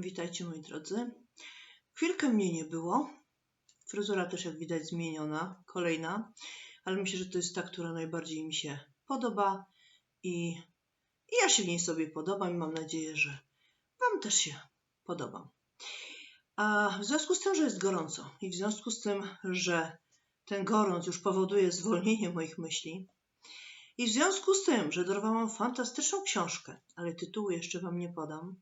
Witajcie moi drodzy. Chwilkę mnie nie było. Fryzura też jak widać zmieniona, kolejna, ale myślę, że to jest ta, która najbardziej mi się podoba i, i ja się w niej sobie podobam i mam nadzieję, że Wam też się podobam. A w związku z tym, że jest gorąco i w związku z tym, że ten gorąc już powoduje zwolnienie moich myśli i w związku z tym, że dorwałam fantastyczną książkę, ale tytułu jeszcze Wam nie podam,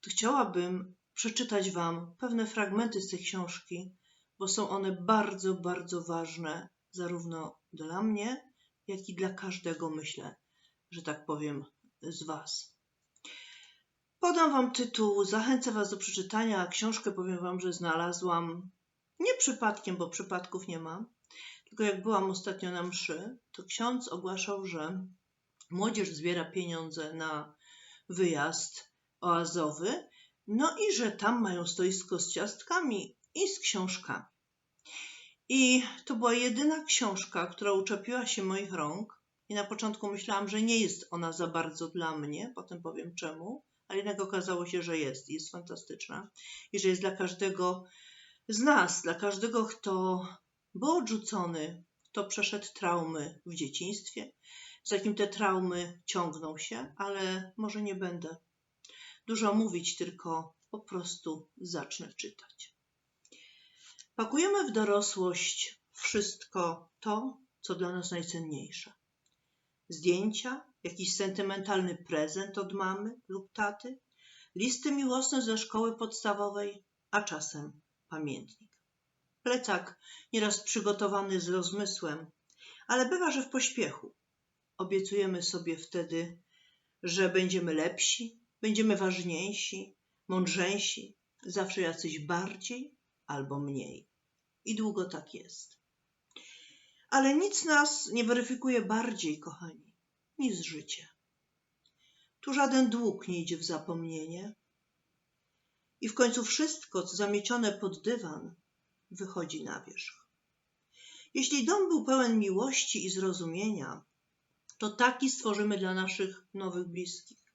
to chciałabym przeczytać Wam pewne fragmenty z tej książki, bo są one bardzo, bardzo ważne zarówno dla mnie, jak i dla każdego, myślę, że tak powiem, z Was. Podam Wam tytuł, zachęcę Was do przeczytania, książkę powiem Wam, że znalazłam nie przypadkiem, bo przypadków nie ma, tylko jak byłam ostatnio na mszy, to ksiądz ogłaszał, że młodzież zbiera pieniądze na wyjazd oazowy, no i że tam mają stoisko z ciastkami i z książkami. I to była jedyna książka, która uczepiła się moich rąk. I na początku myślałam, że nie jest ona za bardzo dla mnie, potem powiem czemu, ale jednak okazało się, że jest i jest fantastyczna. I że jest dla każdego z nas, dla każdego, kto był odrzucony, kto przeszedł traumy w dzieciństwie, z jakim te traumy ciągną się, ale może nie będę dużo mówić, tylko po prostu zacznę czytać. Pakujemy w dorosłość wszystko to, co dla nas najcenniejsze. Zdjęcia, jakiś sentymentalny prezent od mamy lub taty, listy miłosne ze szkoły podstawowej, a czasem pamiętnik. Plecak nieraz przygotowany z rozmysłem, ale bywa, że w pośpiechu. Obiecujemy sobie wtedy, że będziemy lepsi, będziemy ważniejsi, mądrzejsi, zawsze jacyś bardziej albo mniej. I długo tak jest. Ale nic nas nie weryfikuje bardziej, kochani, niż życie. Tu żaden dług nie idzie w zapomnienie. I w końcu wszystko, co zamiecione pod dywan, wychodzi na wierzch. Jeśli dom był pełen miłości i zrozumienia, to taki stworzymy dla naszych nowych bliskich.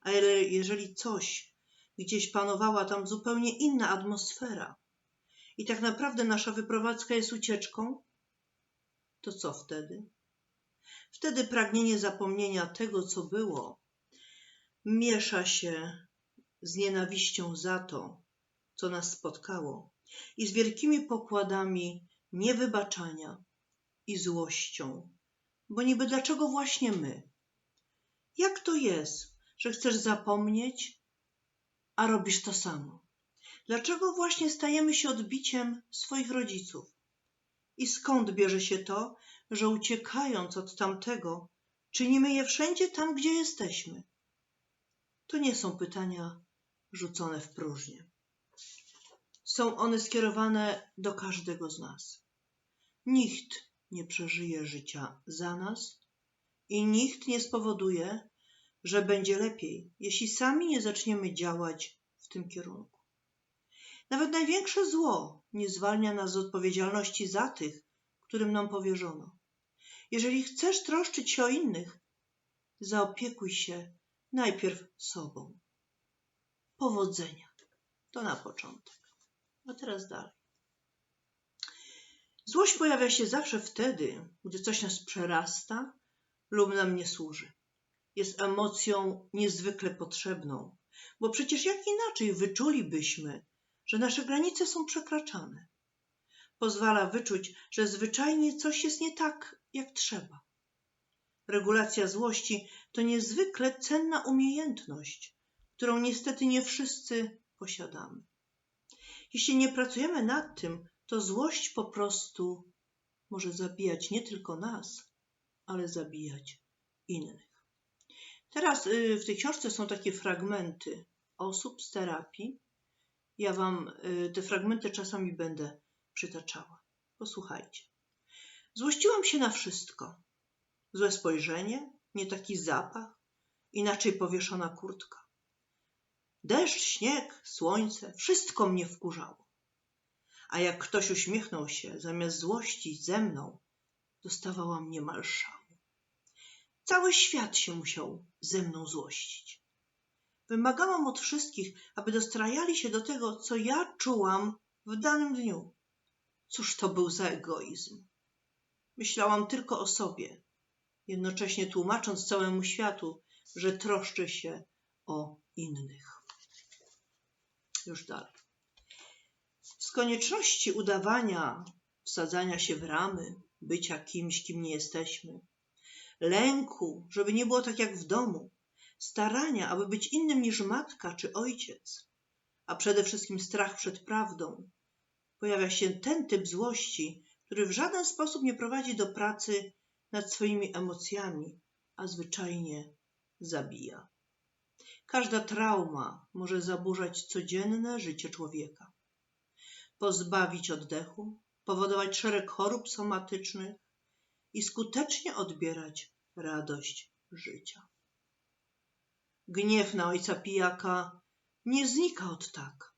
Ale jeżeli coś, gdzieś panowała tam zupełnie inna atmosfera i tak naprawdę nasza wyprowadzka jest ucieczką, to co wtedy? Wtedy pragnienie zapomnienia tego, co było, miesza się z nienawiścią za to, co nas spotkało i z wielkimi pokładami niewybaczania i złością. Bo niby dlaczego właśnie my? Jak to jest, że chcesz zapomnieć, a robisz to samo? Dlaczego właśnie stajemy się odbiciem swoich rodziców? I skąd bierze się to, że uciekając od tamtego, czynimy je wszędzie tam, gdzie jesteśmy? To nie są pytania rzucone w próżnię. Są one skierowane do każdego z nas. Nikt nie przeżyje życia za nas i nikt nie spowoduje, że będzie lepiej, jeśli sami nie zaczniemy działać w tym kierunku. Nawet największe zło nie zwalnia nas z odpowiedzialności za tych, którym nam powierzono. Jeżeli chcesz troszczyć się o innych, zaopiekuj się najpierw sobą. Powodzenia. To na początek. A teraz dalej. Złość pojawia się zawsze wtedy, gdy coś nas przerasta lub nam nie służy jest emocją niezwykle potrzebną, bo przecież jak inaczej wyczulibyśmy, że nasze granice są przekraczane? Pozwala wyczuć, że zwyczajnie coś jest nie tak, jak trzeba. Regulacja złości to niezwykle cenna umiejętność, którą niestety nie wszyscy posiadamy. Jeśli nie pracujemy nad tym, to złość po prostu może zabijać nie tylko nas, ale zabijać innych. Teraz y, w tej książce są takie fragmenty osób z terapii. Ja Wam y, te fragmenty czasami będę przytaczała. Posłuchajcie. Złościłam się na wszystko. Złe spojrzenie, nie taki zapach, inaczej powieszona kurtka. Deszcz, śnieg, słońce, wszystko mnie wkurzało. A jak ktoś uśmiechnął się zamiast złości ze mną, dostawałam niemal szał. Cały świat się musiał ze mną złościć. Wymagałam od wszystkich, aby dostrajali się do tego, co ja czułam w danym dniu. Cóż to był za egoizm? Myślałam tylko o sobie, jednocześnie tłumacząc całemu światu, że troszczę się o innych. Już dalej. Z konieczności udawania, wsadzania się w ramy, bycia kimś, kim nie jesteśmy, lęku, żeby nie było tak jak w domu, starania, aby być innym niż matka czy ojciec, a przede wszystkim strach przed prawdą, pojawia się ten typ złości, który w żaden sposób nie prowadzi do pracy nad swoimi emocjami, a zwyczajnie zabija. Każda trauma może zaburzać codzienne życie człowieka, pozbawić oddechu, powodować szereg chorób somatycznych i skutecznie odbierać radość życia. Gniew na ojca pijaka nie znika od tak.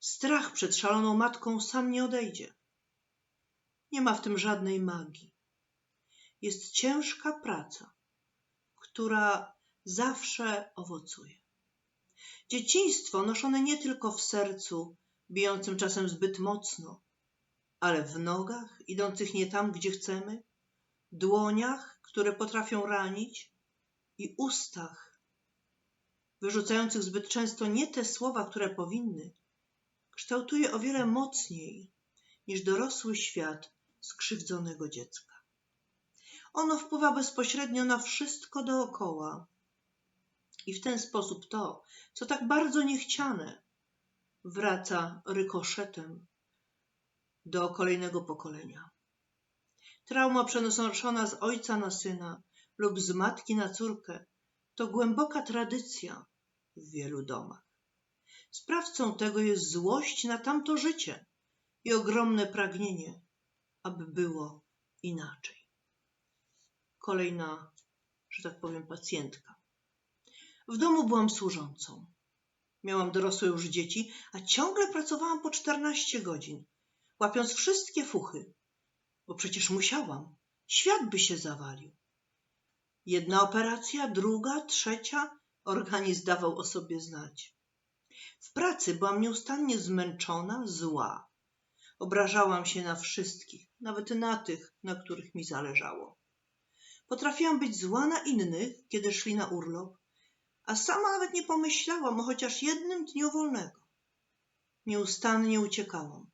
Strach przed szaloną matką sam nie odejdzie. Nie ma w tym żadnej magii. Jest ciężka praca, która zawsze owocuje. Dzieciństwo noszone nie tylko w sercu, bijącym czasem zbyt mocno, ale w nogach, idących nie tam, gdzie chcemy, dłoniach, które potrafią ranić i ustach, wyrzucających zbyt często nie te słowa, które powinny, kształtuje o wiele mocniej niż dorosły świat skrzywdzonego dziecka. Ono wpływa bezpośrednio na wszystko dookoła i w ten sposób to, co tak bardzo niechciane, wraca rykoszetem do kolejnego pokolenia. Trauma przenoszona z ojca na syna lub z matki na córkę to głęboka tradycja w wielu domach. Sprawcą tego jest złość na tamto życie i ogromne pragnienie, aby było inaczej. Kolejna, że tak powiem, pacjentka. W domu byłam służącą. Miałam dorosłe już dzieci, a ciągle pracowałam po 14 godzin, łapiąc wszystkie fuchy, bo przecież musiałam. Świat by się zawalił. Jedna operacja, druga, trzecia, organizm dawał o sobie znać. W pracy byłam nieustannie zmęczona, zła. Obrażałam się na wszystkich, nawet na tych, na których mi zależało. Potrafiłam być zła na innych, kiedy szli na urlop, a sama nawet nie pomyślałam o chociaż jednym dniu wolnego. Nieustannie uciekałam.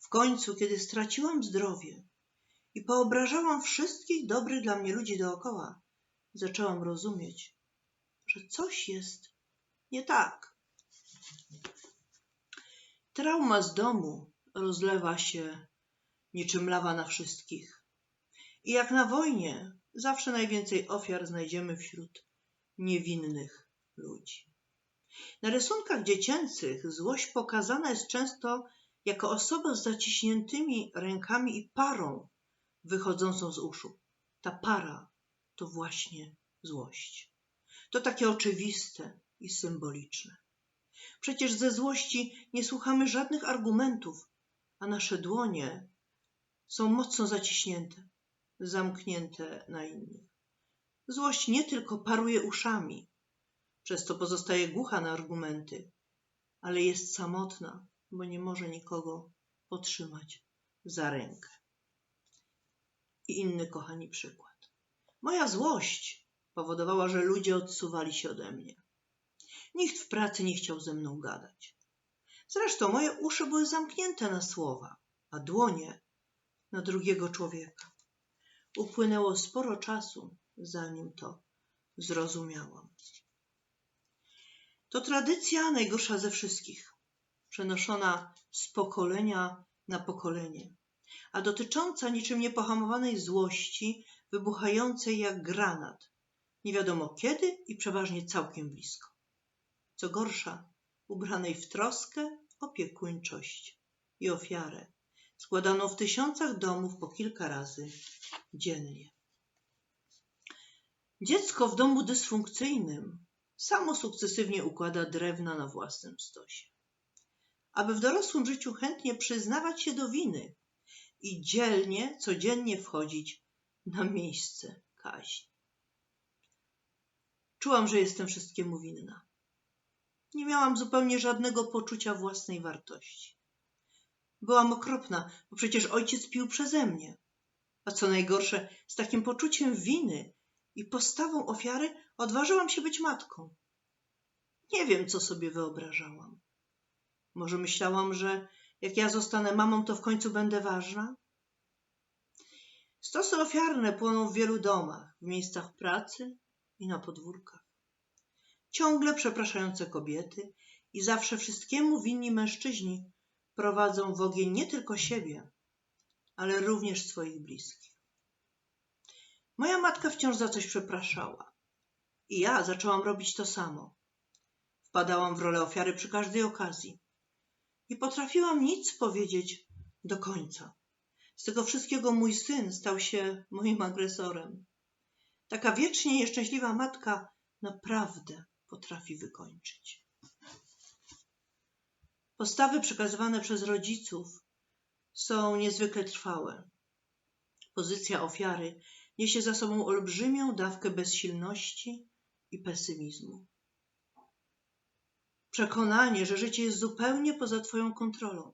W końcu, kiedy straciłam zdrowie i poobrażałam wszystkich dobrych dla mnie ludzi dookoła, zaczęłam rozumieć, że coś jest nie tak. Trauma z domu rozlewa się niczym lawa na wszystkich. I jak na wojnie, zawsze najwięcej ofiar znajdziemy wśród niewinnych ludzi. Na rysunkach dziecięcych złość pokazana jest często jako osoba z zaciśniętymi rękami i parą wychodzącą z uszu. Ta para to właśnie złość. To takie oczywiste i symboliczne. Przecież ze złości nie słuchamy żadnych argumentów, a nasze dłonie są mocno zaciśnięte, zamknięte na innych. Złość nie tylko paruje uszami, przez co pozostaje głucha na argumenty, ale jest samotna, bo nie może nikogo potrzymać za rękę. I inny kochani przykład. Moja złość powodowała, że ludzie odsuwali się ode mnie. Nikt w pracy nie chciał ze mną gadać. Zresztą moje uszy były zamknięte na słowa, a dłonie na drugiego człowieka. Upłynęło sporo czasu, zanim to zrozumiałam. To tradycja najgorsza ze wszystkich, przenoszona z pokolenia na pokolenie, a dotycząca niczym niepohamowanej złości, wybuchającej jak granat, nie wiadomo kiedy i przeważnie całkiem blisko. Co gorsza, ubranej w troskę, opiekuńczość i ofiarę, składaną w tysiącach domów po kilka razy dziennie. Dziecko w domu dysfunkcyjnym samo sukcesywnie układa drewna na własnym stosie. Aby w dorosłym życiu chętnie przyznawać się do winy i dzielnie, codziennie wchodzić na miejsce kaźni. Czułam, że jestem wszystkiemu winna. Nie miałam zupełnie żadnego poczucia własnej wartości. Byłam okropna, bo przecież ojciec pił przeze mnie. A co najgorsze, z takim poczuciem winy i postawą ofiary odważyłam się być matką. Nie wiem, co sobie wyobrażałam. Może myślałam, że jak ja zostanę mamą, to w końcu będę ważna? Stosy ofiarne płoną w wielu domach, w miejscach pracy i na podwórkach. Ciągle przepraszające kobiety i zawsze wszystkiemu winni mężczyźni prowadzą w ogień nie tylko siebie, ale również swoich bliskich. Moja matka wciąż za coś przepraszała i ja zaczęłam robić to samo. Wpadałam w rolę ofiary przy każdej okazji. Nie potrafiłam nic powiedzieć do końca. Z tego wszystkiego mój syn stał się moim agresorem. Taka wiecznie nieszczęśliwa matka naprawdę potrafi wykończyć. Postawy przekazywane przez rodziców są niezwykle trwałe. Pozycja ofiary niesie za sobą olbrzymią dawkę bezsilności i pesymizmu. Przekonanie, że życie jest zupełnie poza Twoją kontrolą.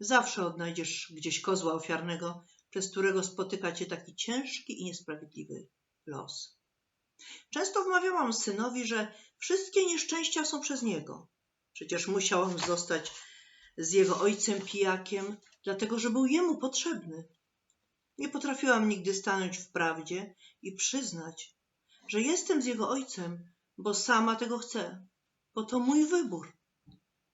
Zawsze odnajdziesz gdzieś kozła ofiarnego, przez którego spotyka Cię taki ciężki i niesprawiedliwy los. Często wmawiałam synowi, że wszystkie nieszczęścia są przez niego. Przecież musiałam zostać z jego ojcem pijakiem, dlatego że był jemu potrzebny. Nie potrafiłam nigdy stanąć w prawdzie i przyznać, że jestem z jego ojcem, bo sama tego chcę, bo to mój wybór.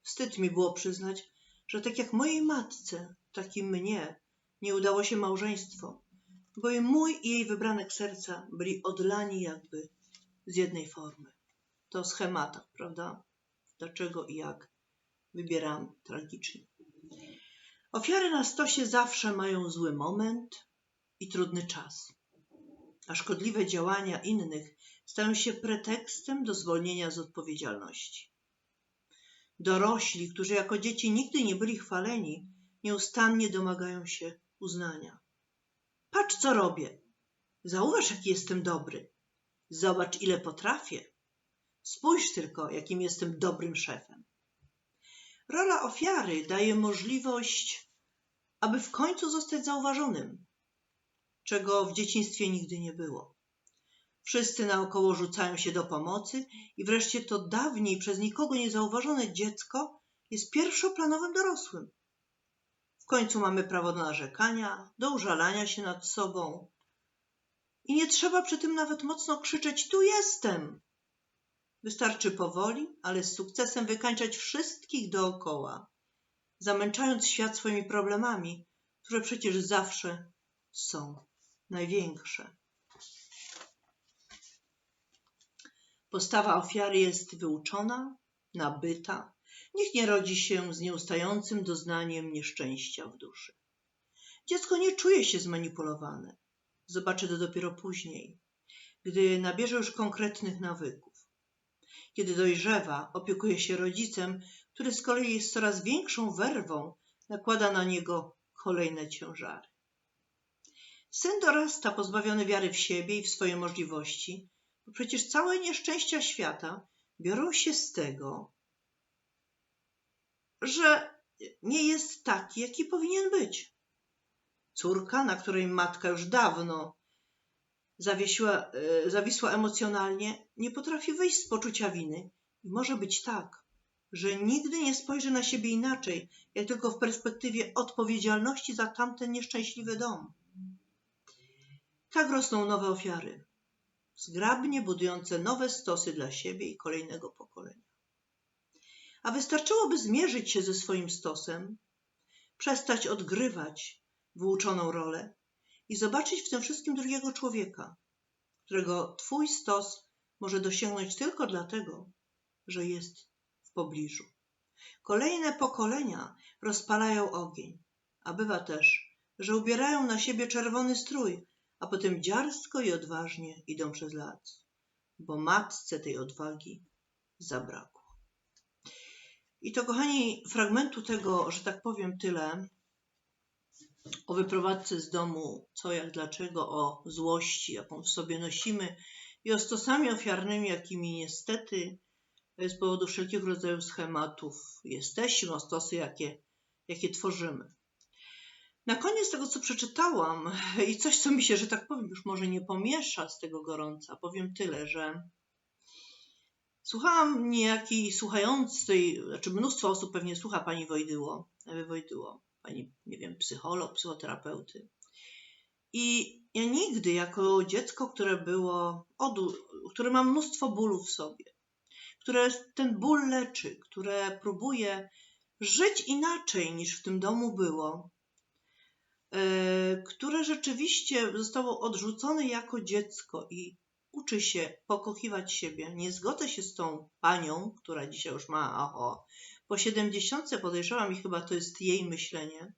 Wstyd mi było przyznać, że tak jak mojej matce, tak i mnie nie udało się małżeństwo, bo i mój i jej wybranek serca byli odlani jakby z jednej formy. To schemata, prawda? Dlaczego i jak wybieram tragicznie. Ofiary na stosie zawsze mają zły moment i trudny czas, a szkodliwe działania innych stają się pretekstem do zwolnienia z odpowiedzialności. Dorośli, którzy jako dzieci nigdy nie byli chwaleni, nieustannie domagają się uznania. Patrz, co robię. Zauważ, jaki jestem dobry. Zobacz, ile potrafię. Spójrz tylko, jakim jestem dobrym szefem. Rola ofiary daje możliwość, aby w końcu zostać zauważonym, czego w dzieciństwie nigdy nie było. Wszyscy naokoło rzucają się do pomocy i wreszcie to dawniej przez nikogo niezauważone dziecko jest pierwszoplanowym dorosłym. W końcu mamy prawo do narzekania, do użalania się nad sobą. I nie trzeba przy tym nawet mocno krzyczeć: Tu jestem! Wystarczy powoli, ale z sukcesem wykańczać wszystkich dookoła, zamęczając świat swoimi problemami, które przecież zawsze są największe. Postawa ofiary jest wyuczona, nabyta. Nikt nie rodzi się z nieustającym doznaniem nieszczęścia w duszy. Dziecko nie czuje się zmanipulowane. Zobaczy to dopiero później, gdy nabierze już konkretnych nawyków. Kiedy dojrzewa, opiekuje się rodzicem, który z kolei z coraz większą werwą nakłada na niego kolejne ciężary. Syn dorasta pozbawiony wiary w siebie i w swoje możliwości, bo przecież całe nieszczęścia świata biorą się z tego, że nie jest taki, jaki powinien być. Córka, na której matka już dawno zawiesiła, e, zawisła emocjonalnie, nie potrafi wyjść z poczucia winy i może być tak, że nigdy nie spojrzy na siebie inaczej, jak tylko w perspektywie odpowiedzialności za tamten nieszczęśliwy dom. Tak rosną nowe ofiary, zgrabnie budujące nowe stosy dla siebie i kolejnego pokolenia. A wystarczyłoby zmierzyć się ze swoim stosem, przestać odgrywać wyuczoną rolę i zobaczyć w tym wszystkim drugiego człowieka, którego Twój stos może dosięgnąć tylko dlatego, że jest w pobliżu. Kolejne pokolenia rozpalają ogień, a bywa też, że ubierają na siebie czerwony strój, a potem dziarsko i odważnie idą przez las, bo matce tej odwagi zabrakło. I to, kochani, fragmentu tego, że tak powiem, tyle o wyprowadzce z domu, co, jak, dlaczego, o złości, jaką w sobie nosimy i o stosami ofiarnymi, jakimi niestety z powodu wszelkiego rodzaju schematów jesteśmy, o stosy, jakie, jakie tworzymy. Na koniec tego, co przeczytałam i coś, co mi się, że tak powiem, już może nie pomiesza z tego gorąca, powiem tyle, że słuchałam niejakiej słuchającej, znaczy mnóstwo osób pewnie słucha pani Wojdyło, Wojdyło, pani, nie wiem, psycholog, psychoterapeuty. I ja nigdy jako dziecko, które było, które ma mnóstwo bólu w sobie, które ten ból leczy, które próbuje żyć inaczej niż w tym domu było, które rzeczywiście zostało odrzucone jako dziecko i uczy się pokochiwać siebie. Nie zgodzę się z tą panią, która dzisiaj już ma oho, po siedemdziesiątce podejrzewam i chyba to jest jej myślenie,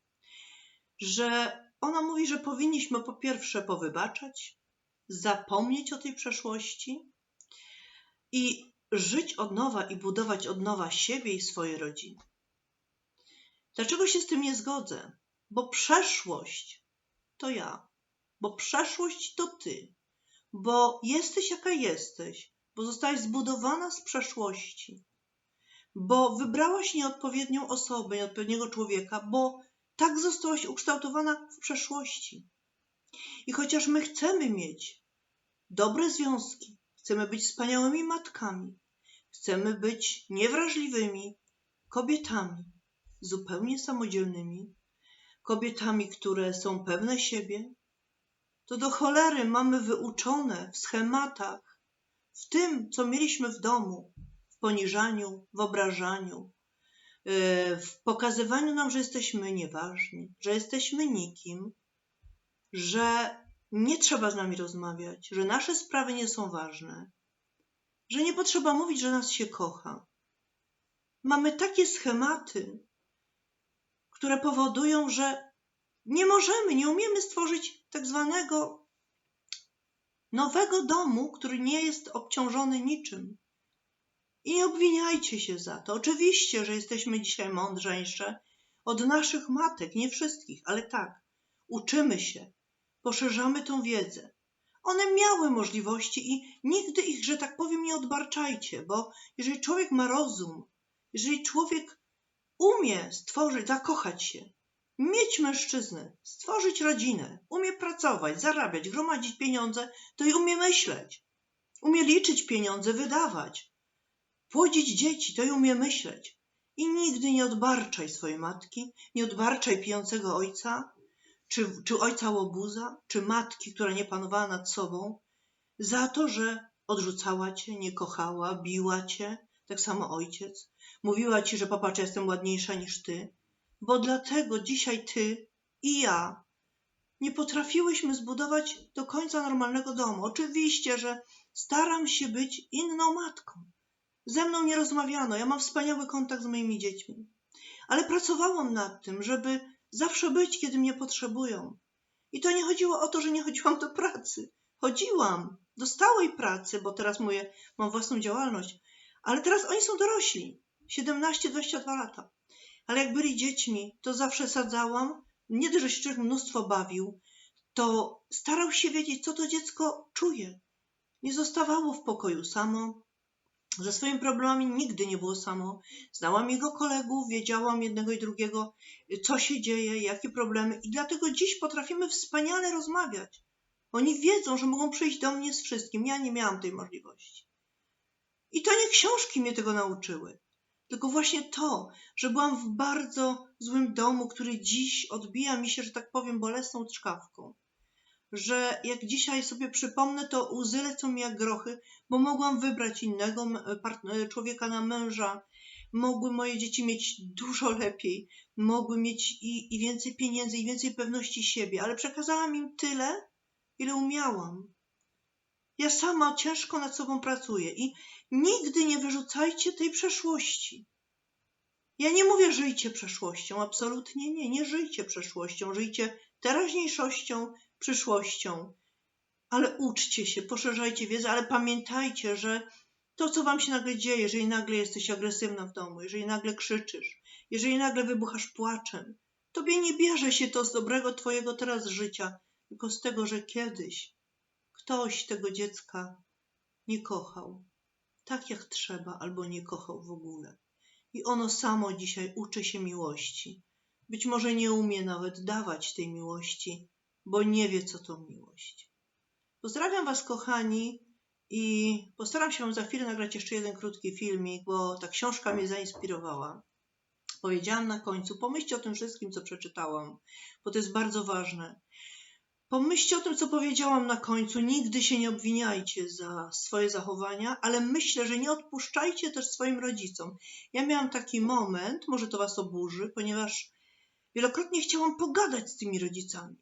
że ona mówi, że powinniśmy po pierwsze powybaczać, zapomnieć o tej przeszłości i żyć od nowa i budować od nowa siebie i swoje rodziny. Dlaczego się z tym nie zgodzę? Bo przeszłość to ja, bo przeszłość to ty, bo jesteś jaka jesteś, bo zostałaś zbudowana z przeszłości, bo wybrałaś nieodpowiednią osobę, nieodpowiedniego człowieka, bo tak zostałaś ukształtowana w przeszłości. I chociaż my chcemy mieć dobre związki, chcemy być wspaniałymi matkami, chcemy być niewrażliwymi kobietami, zupełnie samodzielnymi, kobietami, które są pewne siebie, to do cholery mamy wyuczone w schematach, w tym, co mieliśmy w domu, w poniżaniu, w obrażaniu, e, w pokazywaniu nam, że jesteśmy nieważni, że jesteśmy nikim, że nie trzeba z nami rozmawiać, że nasze sprawy nie są ważne, że nie potrzeba mówić, że nas się kocha. Mamy takie schematy, które powodują, że nie możemy, nie umiemy stworzyć tak zwanego nowego domu, który nie jest obciążony niczym. I nie obwiniajcie się za to. Oczywiście, że jesteśmy dzisiaj mądrzejsze od naszych matek, nie wszystkich, ale tak, uczymy się, poszerzamy tą wiedzę. One miały możliwości i nigdy ich, że tak powiem, nie odbarczajcie, bo jeżeli człowiek ma rozum, jeżeli człowiek umie stworzyć, zakochać się, mieć mężczyznę, stworzyć rodzinę, umie pracować, zarabiać, gromadzić pieniądze, to i umie myśleć. Umie liczyć pieniądze, wydawać. Płodzić dzieci, to i umie myśleć. I nigdy nie odbarczaj swojej matki, nie odbarczaj pijącego ojca, czy, czy ojca łobuza, czy matki, która nie panowała nad sobą, za to, że odrzucała cię, nie kochała, biła cię, tak samo ojciec, Mówiła ci, że popatrz, jestem ładniejsza niż ty, bo dlatego dzisiaj ty i ja nie potrafiłyśmy zbudować do końca normalnego domu. Oczywiście, że staram się być inną matką. Ze mną nie rozmawiano, ja mam wspaniały kontakt z moimi dziećmi, ale pracowałam nad tym, żeby zawsze być, kiedy mnie potrzebują. I to nie chodziło o to, że nie chodziłam do pracy. Chodziłam do stałej pracy, bo teraz mówię, mam własną działalność, ale teraz oni są dorośli. 17-22 lata. Ale jak byli dziećmi, to zawsze sadzałam, nie dość, że się mnóstwo bawił, to starał się wiedzieć, co to dziecko czuje. Nie zostawało w pokoju samo. Ze swoimi problemami nigdy nie było samo. Znałam jego kolegów, wiedziałam jednego i drugiego, co się dzieje, jakie problemy, i dlatego dziś potrafimy wspaniale rozmawiać. Oni wiedzą, że mogą przyjść do mnie z wszystkim. Ja nie miałam tej możliwości. I to nie książki mnie tego nauczyły tylko właśnie to, że byłam w bardzo złym domu, który dziś odbija mi się, że tak powiem, bolesną trzkawką. Że jak dzisiaj sobie przypomnę, to łzy lecą mi jak grochy, bo mogłam wybrać innego człowieka na męża, mogły moje dzieci mieć dużo lepiej, mogły mieć i, i więcej pieniędzy, i więcej pewności siebie, ale przekazałam im tyle, ile umiałam. Ja sama ciężko nad sobą pracuję i nigdy nie wyrzucajcie tej przeszłości. Ja nie mówię żyjcie przeszłością, absolutnie nie, nie żyjcie przeszłością, żyjcie teraźniejszością, przyszłością, ale uczcie się, poszerzajcie wiedzę, ale pamiętajcie, że to, co wam się nagle dzieje, jeżeli nagle jesteś agresywna w domu, jeżeli nagle krzyczysz, jeżeli nagle wybuchasz płaczem, tobie nie bierze się to z dobrego twojego teraz życia, tylko z tego, że kiedyś ktoś tego dziecka nie kochał tak jak trzeba, albo nie kochał w ogóle. I ono samo dzisiaj uczy się miłości. Być może nie umie nawet dawać tej miłości, bo nie wie, co to miłość. Pozdrawiam Was, kochani, i postaram się za chwilę nagrać jeszcze jeden krótki filmik, bo ta książka mnie zainspirowała. Powiedziałam na końcu, pomyślcie o tym wszystkim, co przeczytałam, bo to jest bardzo ważne. Pomyślcie o tym, co powiedziałam na końcu. Nigdy się nie obwiniajcie za swoje zachowania, ale myślę, że nie odpuszczajcie też swoim rodzicom. Ja miałam taki moment, może to Was oburzy, ponieważ wielokrotnie chciałam pogadać z tymi rodzicami.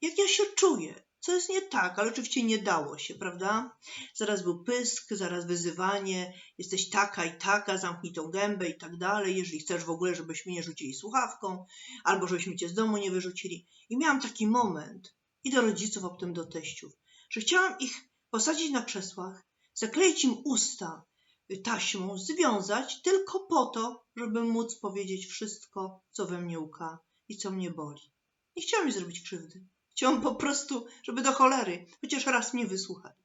Jak ja się czuję? Co jest nie tak, ale oczywiście nie dało się, prawda? Zaraz był pysk, zaraz wyzywanie, jesteś taka i taka, zamknij tą gębę i tak dalej, jeżeli chcesz w ogóle, żebyśmy nie rzucili słuchawką, albo żebyśmy cię z domu nie wyrzucili. I miałam taki moment, i do rodziców, a potem do teściów, że chciałam ich posadzić na krzesłach, zakleić im usta taśmą, związać tylko po to, żeby móc powiedzieć wszystko, co we mnie łka i co mnie boli. Nie chciałam mi zrobić krzywdy. Chciałam po prostu, żeby do cholery chociaż raz mnie wysłuchali.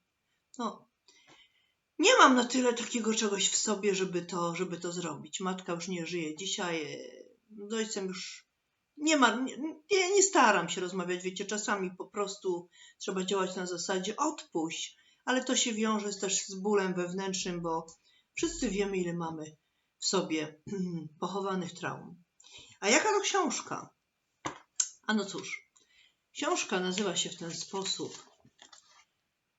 No, nie mam na tyle takiego czegoś w sobie, żeby to, żeby to zrobić. Matka już nie żyje. Dzisiaj z ojcem już nie ma, nie, nie staram się rozmawiać, wiecie, czasami po prostu trzeba działać na zasadzie odpuść, ale to się wiąże też z bólem wewnętrznym, bo wszyscy wiemy, ile mamy w sobie pochowanych traum. A jaka to książka? A no cóż, książka nazywa się w ten sposób.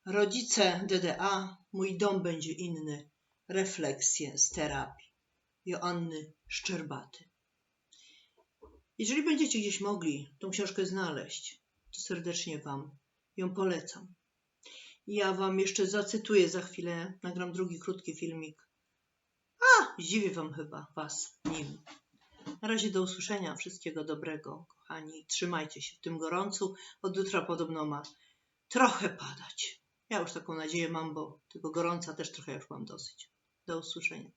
Rodzice DDA, mój dom będzie inny. Refleksje z terapii. Joanny Szczerbaty. Jeżeli będziecie gdzieś mogli tą książkę znaleźć, to serdecznie Wam ją polecam. Ja Wam jeszcze zacytuję za chwilę, nagram drugi krótki filmik. A, zdziwię Wam chyba Was nim. Na razie do usłyszenia. Wszystkiego dobrego, kochani. Trzymajcie się w tym gorącu. Od jutra podobno ma trochę padać. Ja już taką nadzieję mam, bo tego gorąca też trochę już mam dosyć. Do usłyszenia.